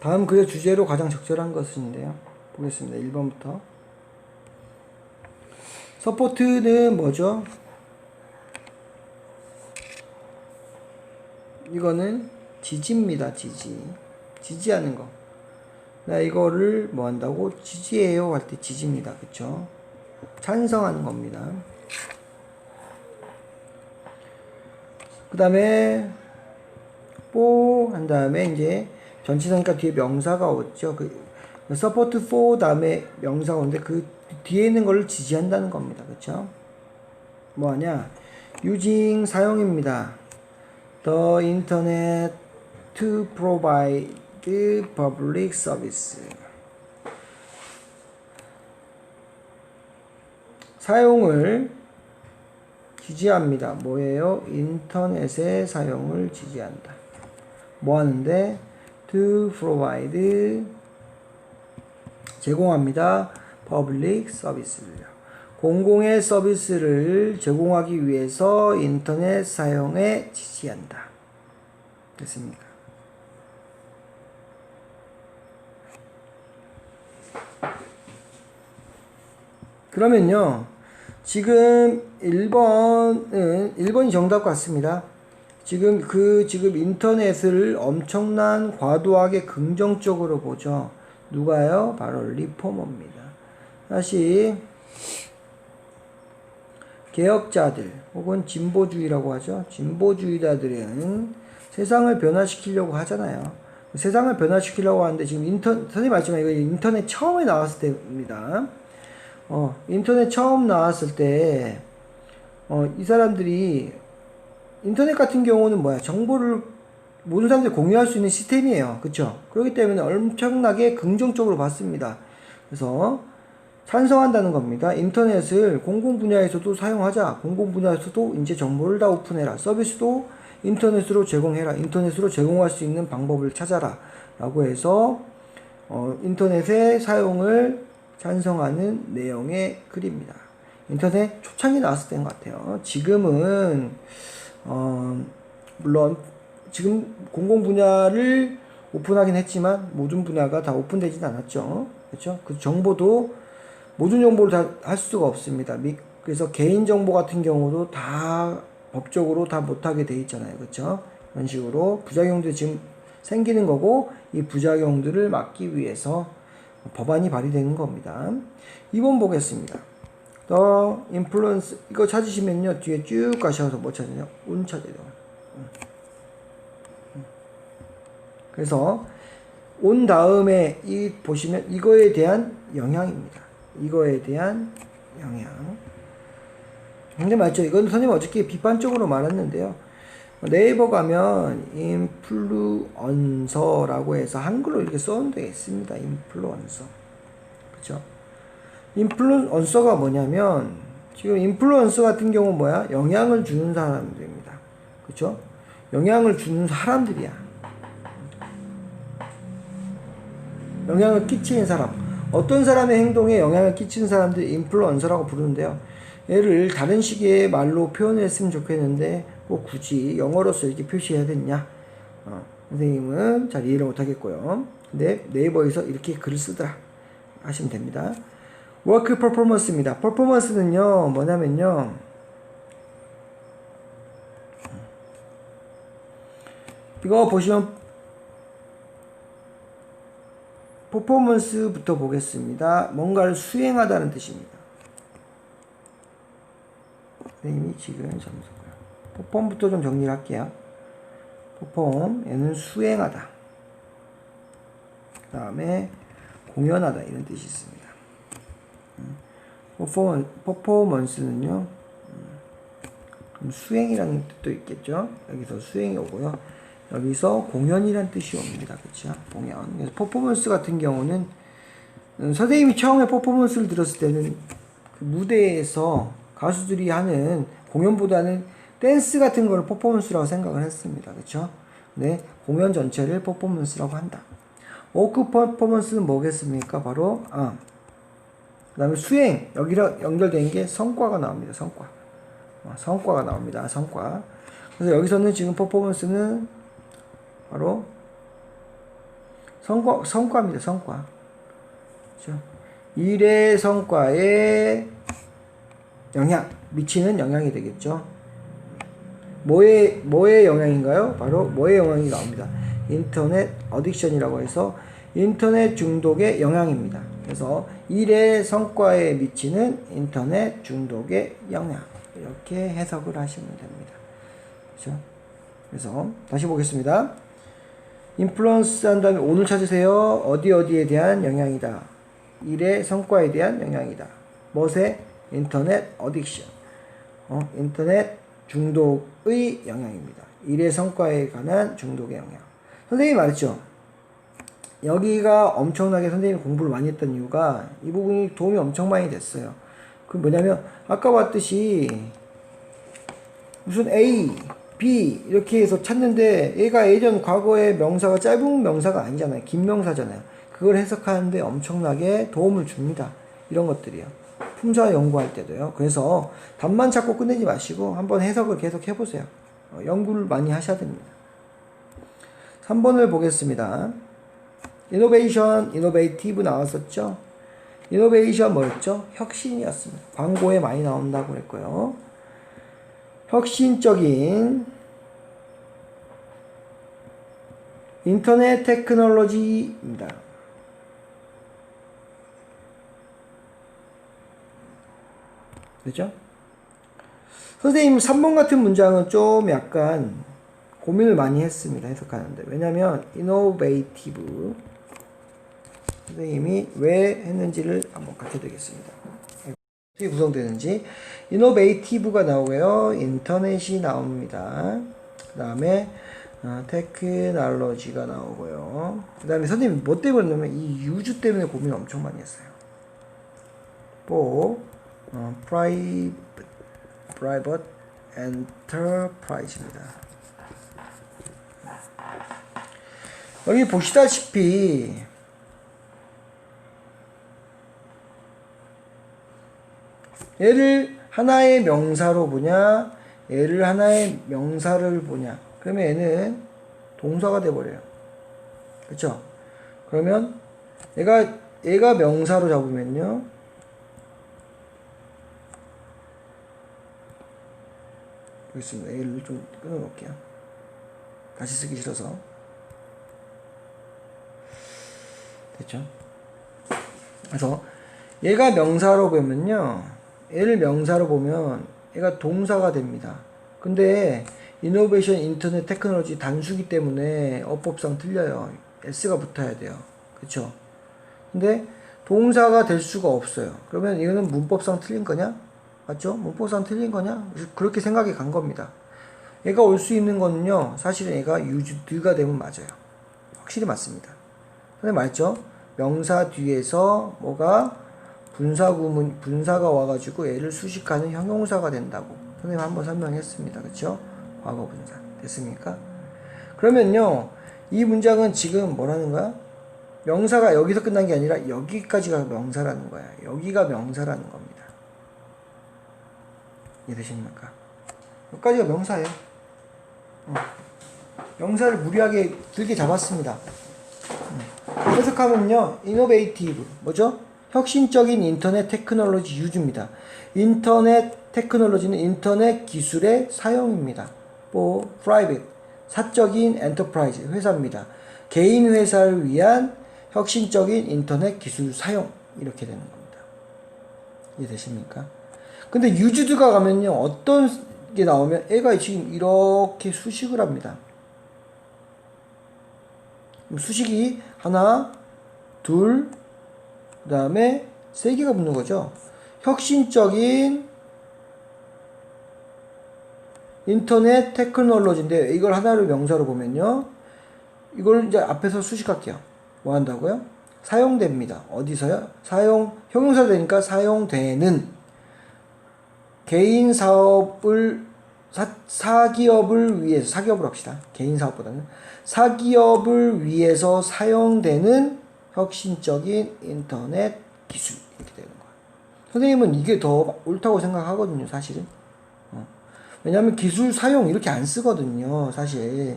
다음 글의 주제로 가장 적절한 것은인데요. 보겠습니다. 1번부터. 서포트는 뭐죠? 이거는 지지입니다. 지지. 지지하는 거. 나 이거를 뭐 한다고? 지지해요 할 때 지지입니다. 그쵸? 찬성하는 겁니다. 그 다음에 for 한 다음에 이제 전치사니까 뒤에 명사가 오죠. 그 support for 다음에 명사가 오는데 그 뒤에 있는 거를 지지한다는 겁니다. 그쵸? 뭐하냐? using 사용입니다. The internet to provide public service. 사용을 지지합니다. 뭐예요? 인터넷의 사용을 지지한다. 뭐 하는데? To provide 제공합니다. public service를요. 공공의 서비스를 제공하기 위해서 인터넷 사용에 지지한다. 됐습니까? 그러면요. 지금 1번은 1번이 정답 같습니다. 지금 그 지금 인터넷을 엄청난 과도하게 긍정적으로 보죠. 누가요? 바로 리포머입니다. 다시 개혁자들 혹은 진보주의라고 하죠. 진보주의자들은 세상을 변화시키려고 하잖아요. 세상을 변화시키려고 하는데 지금 인터 선생님 말씀하 이거 인터넷 처음에 나왔을 때입니다. 어, 인터넷 처음 나왔을 때, 어, 이 사람들이, 인터넷 같은 경우는 뭐야, 정보를 모든 사람들이 공유할 수 있는 시스템이에요. 그쵸? 그렇기 때문에 엄청나게 긍정적으로 봤습니다. 그래서, 찬성한다는 겁니다. 인터넷을 공공 분야에서도 사용하자. 공공 분야에서도 이제 정보를 다 오픈해라. 서비스도 인터넷으로 제공해라. 인터넷으로 제공할 수 있는 방법을 찾아라. 라고 해서, 어, 인터넷의 사용을 찬성하는 내용의 글입니다. 인터넷 초창기 나왔을 때인 것 같아요. 지금은 어, 물론 지금 공공 분야를 오픈하긴 했지만 모든 분야가 다 오픈되진 않았죠. 그렇죠? 그 정보도 모든 정보를 다 할 수가 없습니다. 그래서 개인 정보 같은 경우도 다 법적으로 다 못하게 돼 있잖아요. 그렇죠? 그런 식으로 부작용도 지금 생기는 거고 이 부작용들을 막기 위해서 법안이 발의되는 겁니다. 2번 보겠습니다. The influence 이거 찾으시면요 뒤에 쭉 가셔서 뭐 찾으냐 운 찾아요. 그래서 온 다음에 이 보시면 이거에 대한 영향입니다. 이거에 대한 영향. 근데 맞죠? 이건 선생님 어저께 비판적으로 말했는데요. 네이버 가면 인플루언서라고 해서 한글로 이렇게 써놓은 데 있습니다. 인플루언서. 그죠? 인플루언서가 뭐냐면 지금 인플루언서 같은 경우 뭐야? 영향을 주는 사람들입니다. 그죠? 영향을 주는 사람들이야. 영향을 끼치는 사람. 어떤 사람의 행동에 영향을 끼치는 사람들 인플루언서라고 부르는데요. 얘를 다른 식의 말로 표현했으면 좋겠는데 꼭 굳이 영어로서 이렇게 표시해야 됐냐? 어, 선생님은 잘 이해를 못하겠고요. 근데 네이버에서 이렇게 글을 쓰더라 하시면 됩니다. 워크 퍼포먼스입니다. 퍼포먼스는요 뭐냐면요 이거 보시면 퍼포먼스부터 보겠습니다. 뭔가를 수행하다는 뜻입니다. 선생님이 지금 점수고요. 포폼부터 좀 정리를 할게요. 포폼, 얘는 수행하다. 그 다음에 공연하다 이런 뜻이 있습니다. 퍼포먼, 퍼포먼스는요, 음, 수행이라는 뜻도 있겠죠. 여기서 수행이 오고요. 여기서 공연이라는 뜻이 옵니다. 그쵸? 공연. 그래서 퍼포먼스 같은 경우는 음, 선생님이 처음에 퍼포먼스를 들었을 때는 그 무대에서 가수들이 하는 공연보다는 댄스 같은 거를 퍼포먼스라고 생각을 했습니다. 그쵸? 네, 공연 전체를 퍼포먼스라고 한다. 워크 퍼포먼스는 뭐겠습니까? 바로, 아, 그 다음에 수행, 여기랑 연결된 게 성과가 나옵니다. 성과. 어, 성과가 나옵니다. 성과. 그래서 여기서는 지금 퍼포먼스는 바로 성과, 성과입니다, 성과. 그죠? 일의 성과에 영향, 미치는 영향이 되겠죠. 뭐의, 뭐의 영향인가요? 바로 뭐의 영향이 나옵니다. 인터넷 어딕션이라고 해서 인터넷 중독의 영향입니다. 그래서 일의 성과에 미치는 인터넷 중독의 영향. 이렇게 해석을 하시면 됩니다. 그죠? 그래서 다시 보겠습니다. 인플루언스 한 다음에 오늘 찾으세요. 어디 어디에 대한 영향이다. 일의 성과에 대한 영향이다. 멋의 인터넷 어딕션. 어, 인터넷 중독의 영향입니다. 일의 성과에 관한 중독의 영향. 선생님이 말했죠. 여기가 엄청나게 선생님이 공부를 많이 했던 이유가 이 부분이 도움이 엄청 많이 됐어요. 그 뭐냐면 아까 봤듯이 무슨 A, B 이렇게 해서 찾는데 얘가 예전 과거의 명사가 짧은 명사가 아니잖아요. 긴 명사잖아요. 그걸 해석하는데 엄청나게 도움을 줍니다. 이런 것들이요. 품사 연구할 때도요. 그래서 답만 찾고 끝내지 마시고 한번 해석을 계속 해보세요. 어, 연구를 많이 하셔야 됩니다. 3번을 보겠습니다. 이노베이션, 이노베이티브 나왔었죠? 이노베이션 뭐였죠? 혁신이었습니다. 광고에 많이 나온다고 그랬고요. 혁신적인 인터넷 테크놀로지입니다. 그죠? 선생님 3번 같은 문장은 좀 약간 고민을 많이 했습니다. 해석하는데. 왜냐면 innovative 선생님이 왜 했는지를 한번 가르쳐 드리겠습니다. 어떻게 구성되는지 innovative가 나오고요. 인터넷이 나옵니다. 그 다음에 어, 테크놀로지가 나오고요. 그 다음에 선생님 뭐 때문에 냐면 이 유주 때문에 고민을 엄청 많이 했어요. 또 어, private, enterprise입니다. 여기 보시다시피 얘를 하나의 명사로 보냐, 얘를 하나의 명사를 보냐. 그러면 얘는 동사가 돼버려요. 그쵸? 그러면 얘가, 얘가 명사로 잡으면요. 여기 있습니다. 얘를 좀 끊어놓을게요. 다시 쓰기 싫어서. 됐죠? 그래서 얘가 명사로 보면요. 얘를 명사로 보면 얘가 동사가 됩니다. 근데 이노베이션 인터넷 테크놀로지 단수기 때문에 어법상 틀려요. s가 붙어야 돼요. 그쵸? 근데 동사가 될 수가 없어요. 그러면 이거는 문법상 틀린 거냐? 맞죠? 문법상 틀린 거냐? 그렇게 생각이 간 겁니다. 얘가 올 수 있는 거는요, 사실은 얘가 유즈드가 되면 맞아요. 확실히 맞습니다. 선생님 말했죠? 명사 뒤에서 뭐가 분사구문, 분사가 와가지고 얘를 수식하는 형용사가 된다고. 선생님 한번 설명했습니다. 그쵸? 과거 분사. 됐습니까? 그러면요, 이 문장은 지금 뭐라는 거야? 명사가 여기서 끝난 게 아니라 여기까지가 명사라는 거야. 여기가 명사라는 겁니다. 이해되십니까? 여기까지가 명사예요. 어. 명사를 무리하게 길게 잡았습니다. 음. 해석하면요, innovative 뭐죠? 혁신적인 인터넷 테크놀로지 유주입니다. 인터넷 테크놀로지는 인터넷 기술의 사용입니다. 뭐 private 사적인 엔터프라이즈 회사입니다. 개인 회사를 위한 혁신적인 인터넷 기술 사용 이렇게 되는 겁니다. 이해되십니까? 근데 유주드가 가면요 어떤 게 나오면 애가 지금 이렇게 수식을 합니다. 수식이 하나, 둘, 그 다음에 세 개가 붙는 거죠. 혁신적인 인터넷 테크놀로지인데 이걸 하나를 명사로 보면요. 이걸 이제 앞에서 수식할게요. 뭐 한다고요? 사용됩니다. 어디서요? 사용, 형용사 되니까 사용되는 개인 사업을 사, 사기업을 위해서 사기업을 합시다. 개인 사업보다는 사기업을 위해서 사용되는 혁신적인 인터넷 기술 이렇게 되는 거야. 선생님은 이게 더 옳다고 생각하거든요, 사실은. 어. 왜냐하면 기술 사용 이렇게 안 쓰거든요, 사실.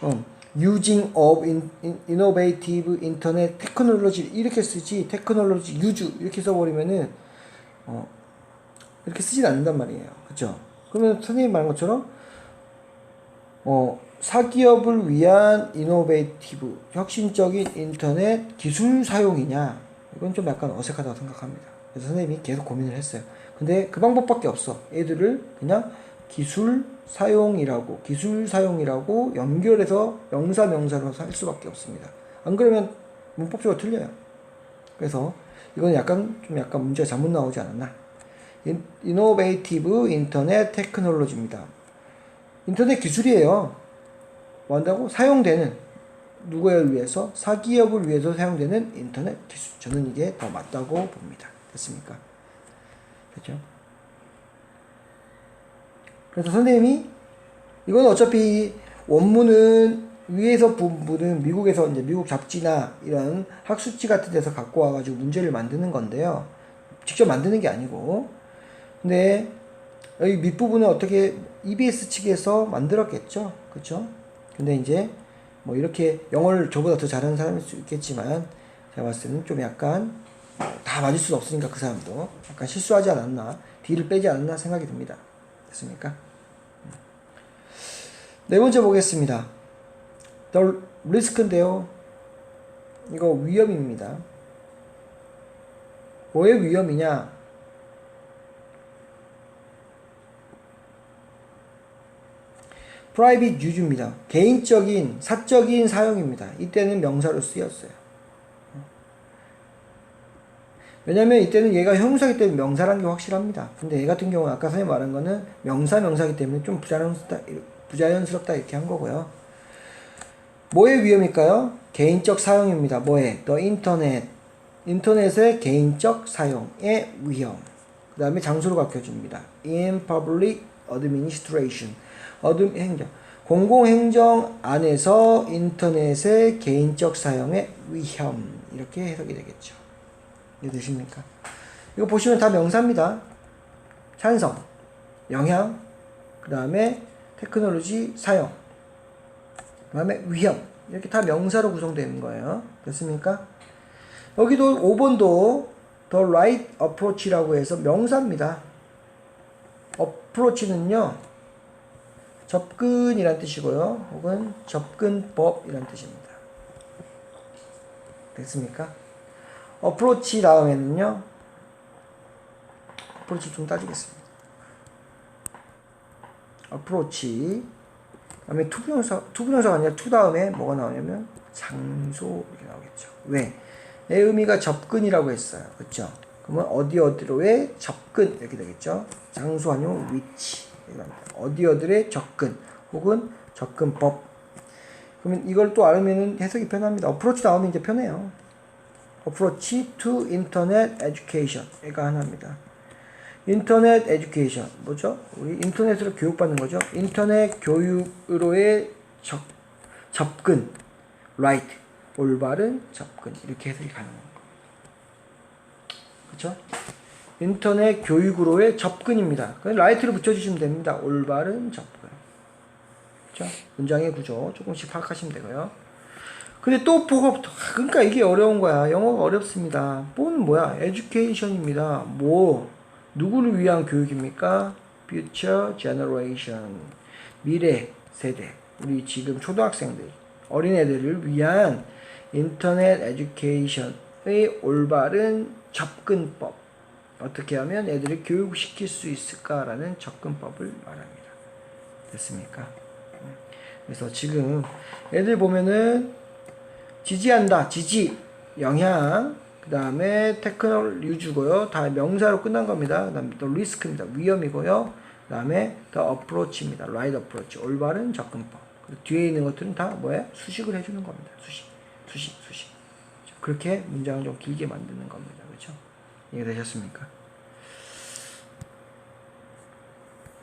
어. using of in, in- innovative internet technology 이렇게 쓰지 technology use 이렇게 써버리면은 어, 이렇게 쓰진 않는단 말이에요. 그죠? 그러면 선생님 말한 것처럼 어, 사기업을 위한 이노베이티브 혁신적인 인터넷 기술 사용이냐 이건 좀 약간 어색하다고 생각합니다. 그래서 선생님이 계속 고민을 했어요. 근데 그 방법밖에 없어. 애들을 그냥 기술 사용이라고 기술 사용이라고 연결해서 명사 명사로 할 수밖에 없습니다. 안 그러면 문법적으로 틀려요. 그래서 이건 약간 좀 약간 문제가 잘못 나오지 않았나? 인- 이노베이티브 인터넷 테크놀로지입니다. 인터넷 기술이에요. 뭐 한다고? 사용되는 누구에 위해서? 사기업을 위해서 사용되는 인터넷 기술. 저는 이게 더 맞다고 봅니다. 됐습니까? 그렇죠? 그래서 선생님이 이건 어차피 원문은 위에서 부분은 미국에서 이제 미국 잡지나 이런 학술지 같은 데서 갖고 와가지고 문제를 만드는 건데요. 직접 만드는 게 아니고. 근데 여기 밑부분은 어떻게 EBS 측에서 만들었겠죠. 그쵸? 근데 이제 뭐 이렇게 영어를 저보다 더 잘하는 사람일 수 있겠지만 제가 봤을 때는 좀 약간 다 맞을 수는 없으니까 그 사람도 약간 실수하지 않았나 뒤를 빼지 않았나 생각이 듭니다. 됐습니까? 네 번째 보겠습니다. The risk인데요. 이거 위험입니다. 뭐의 위험이냐? Private use입니다. 개인적인, 사적인 사용입니다. 이때는 명사로 쓰였어요. 왜냐면 이때는 얘가 형용사기 때문에 명사라는 게 확실합니다. 근데 얘 같은 경우는 아까 선생님 말한 거는 명사, 명사기 때문에 좀 부자연스럽다, 부자연스럽다 이렇게 한 거고요. 뭐의 위험일까요? 개인적 사용입니다. 뭐의? 더 인터넷. 인터넷의 개인적 사용의 위험. 그 다음에 장소를 가르쳐줍니다. In public administration. 어둠 행정. 공공행정 안에서 인터넷의 개인적 사용의 위험. 이렇게 해석이 되겠죠. 이해 되십니까? 이거 보시면 다 명사입니다. 찬성, 영향, 그 다음에 테크놀로지 사용, 그 다음에 위험. 이렇게 다 명사로 구성되어 있는 거예요. 됐습니까? 여기도 5번도 the right approach라고 해서 명사입니다. approach는요, 접근이란 뜻이고요. 혹은 접근법이란 뜻입니다. 됐습니까? 어프로치 다음에는요. 어프로치 좀 따지겠습니다. 어프로치 다음에 투부정사 투부정사가 아니라 투 다음에 뭐가 나오냐면 장소 이렇게 나오겠죠. 왜? 의 의미가 접근이라고 했어요. 그렇죠? 그러면 어디 어디로의 접근 이렇게 되겠죠. 장소 아니면 위치. 어디 어디로의 접근 혹은 접근법. 그러면 이걸 또 알면은 해석이 편합니다. 어프로치 나오면 이제 편해요. approach to internet 얘가 하나입니다. 인터넷 에듀케이션 뭐죠? 우리 인터넷으로 교육받는 거죠. 인터넷 교육으로의 접, 접근 right 올바른 접근 이렇게 해석이 가능한 거. 그렇죠? 인터넷 교육으로의 접근입니다. 그냥 right를 붙여주시면 됩니다. 올바른 접근. 그렇죠? 문장의 구조 조금씩 파악하시면 되고요. 근데 또 보고 그러니까 이게 어려운 거야. 영어가 어렵습니다. 뭐는 뭐야? education입니다. 뭐 누구를 위한 교육입니까? future generation. 미래 세대. 우리 지금 초등학생들, 어린애들을 위한 인터넷 에듀케이션의 올바른 접근법. 어떻게 하면 애들을 교육시킬 수 있을까라는 접근법을 말합니다. 됐습니까? 그래서 지금 애들 보면은 지지한다, 지지, 영향, 그 다음에 테크놀 유주고요. 다 명사로 끝난 겁니다. 그 다음에 또 리스크입니다. 위험이고요. 그 다음에 더 어프로치입니다. 라이드 어프로치. 올바른 접근법. 뒤에 있는 것들은 다 뭐예요? 수식을 해주는 겁니다. 수식, 수식, 수식. 그렇게 문장을 좀 길게 만드는 겁니다. 그렇죠? 이해되셨습니까?